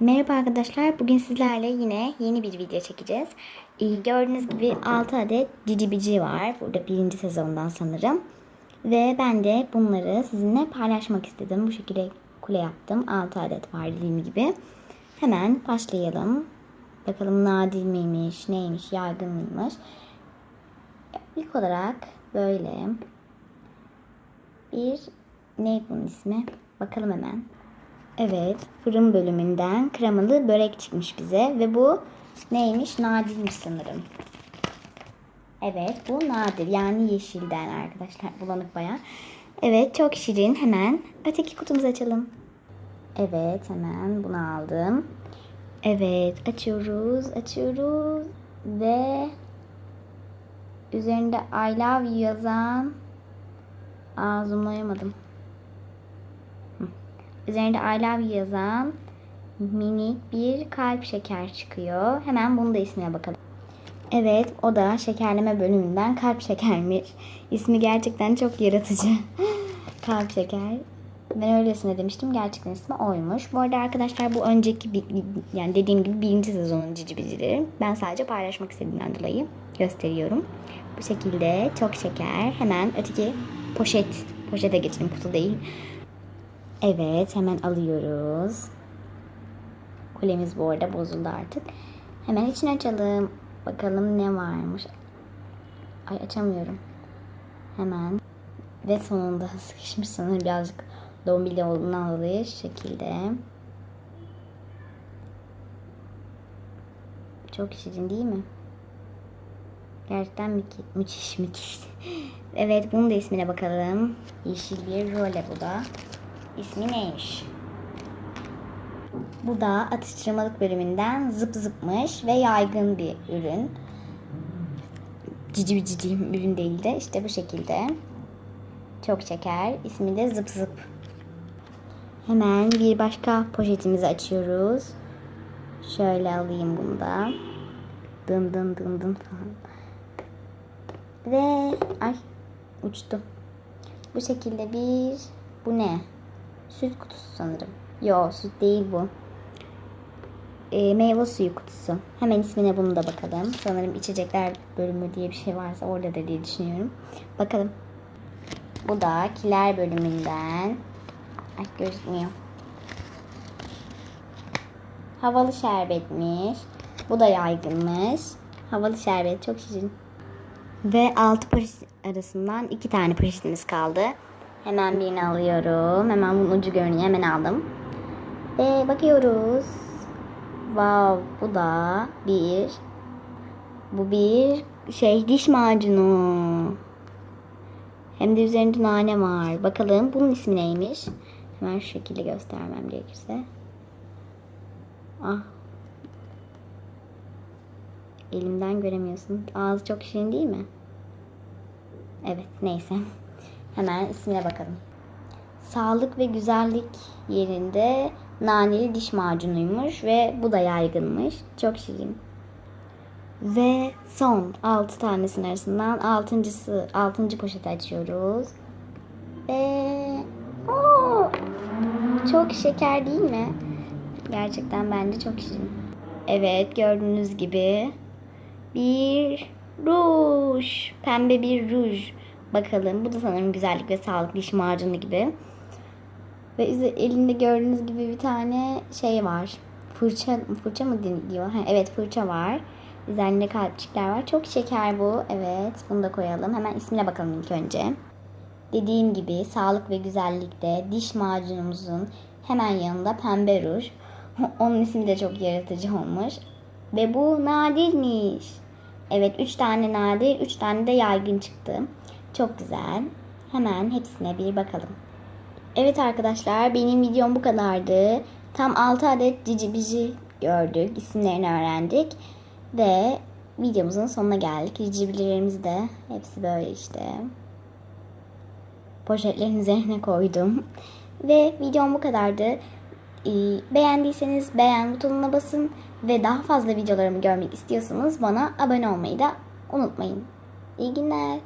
Merhaba arkadaşlar. Bugün sizlerle yine yeni bir video çekeceğiz. Ee, gördüğünüz gibi 6 adet cici bici var. Burada birinci sezondan sanırım. Ve ben de bunları sizinle paylaşmak istedim. Bu şekilde kule yaptım. 6 adet var dediğim gibi. Hemen başlayalım. Bakalım nadir miymiş, neymiş, yaygın mıymış. İlk olarak böyle bir ne bunun ismi? Bakalım hemen. Evet, fırın bölümünden kremalı börek çıkmış bize ve bu neymiş? Nadirmiş sanırım. Evet, bu nadir yani yeşilden arkadaşlar. Bulanık baya. Evet, çok şirin. Hemen öteki kutumuzu açalım. Evet, hemen bunu aldım. Evet, açıyoruz, açıyoruz ve üzerinde I love you yazan Aa, zoomlayamadım. Üzerinde I love yazan minik bir kalp şeker çıkıyor. Hemen bunu da ismine bakalım. Evet o da şekerleme bölümünden kalp şekermiş. İsmi gerçekten çok yaratıcı. kalp şeker. Ben öylesine demiştim. Gerçekten ismi oymuş. Bu arada arkadaşlar bu önceki yani dediğim gibi birinci sezonun cici bicileri. Ben sadece paylaşmak istediğimden dolayı gösteriyorum. Bu şekilde çok şeker. Hemen öteki poşet. Poşete geçelim kutu değil. Evet hemen alıyoruz. Kulemiz bu arada bozuldu artık. Hemen içini açalım. Bakalım ne varmış. Ay açamıyorum. Hemen. Ve sonunda sıkışmış sanırım birazcık dombili olduğundan dolayı şu şekilde. Çok şirin değil mi? Gerçekten mü müthiş müthiş. evet bunun da ismine bakalım. Yeşil bir role bu da. İsmi neymiş? Bu da atıştırmalık bölümünden zıp zıpmış ve yaygın bir ürün. Cici bir cici ürün değil de işte bu şekilde. Çok şeker. İsmi de zıp zıp. Hemen bir başka poşetimizi açıyoruz. Şöyle alayım bunu da. Dın dın dın dın falan. Ve ay uçtu. Bu şekilde bir bu ne? Süt kutusu sanırım. Yo süt değil bu. E, meyve suyu kutusu. Hemen ismine bunu da bakalım. Sanırım içecekler bölümü diye bir şey varsa orada da diye düşünüyorum. Bakalım. Bu da kiler bölümünden. Ay gözükmüyor. Havalı şerbetmiş. Bu da yaygınmış. Havalı şerbet çok şirin. Ve altı poşet arasından iki tane poşetimiz kaldı. Hemen birini alıyorum. Hemen bunun ucu görünüyor. Hemen aldım. Ve bakıyoruz. Wow, bu da bir bu bir şey diş macunu. Hem de üzerinde nane var. Bakalım bunun ismi neymiş? Hemen şu şekilde göstermem gerekirse. Ah. Elimden göremiyorsun. Ağzı çok şirin değil mi? Evet neyse. Hemen ismine bakalım. Sağlık ve güzellik yerinde naneli diş macunuymuş ve bu da yaygınmış. Çok şirin. Ve son 6 tanesinin arasından altıncısı, altıncı poşeti açıyoruz. Ve Oo, çok şeker değil mi? Gerçekten bence çok şirin. Evet gördüğünüz gibi bir ruj. Pembe bir ruj. Bakalım. Bu da sanırım güzellik ve sağlık diş macunu gibi. Ve elinde gördüğünüz gibi bir tane şey var. Fırça, fırça mı diyor? Ha, evet fırça var. Üzerinde kalpçikler var. Çok şeker bu. Evet bunu da koyalım. Hemen ismine bakalım ilk önce. Dediğim gibi sağlık ve güzellikte diş macunumuzun hemen yanında pembe ruj. Onun ismi de çok yaratıcı olmuş. Ve bu nadirmiş. Evet 3 tane nadir, 3 tane de yaygın çıktı. Çok güzel. Hemen hepsine bir bakalım. Evet arkadaşlar benim videom bu kadardı. Tam 6 adet cici bici gördük. İsimlerini öğrendik. Ve videomuzun sonuna geldik. Cicibilerimizi de hepsi böyle işte. Poşetlerin üzerine koydum. Ve videom bu kadardı. Ee, beğendiyseniz beğen butonuna basın ve daha fazla videolarımı görmek istiyorsanız bana abone olmayı da unutmayın. İyi günler.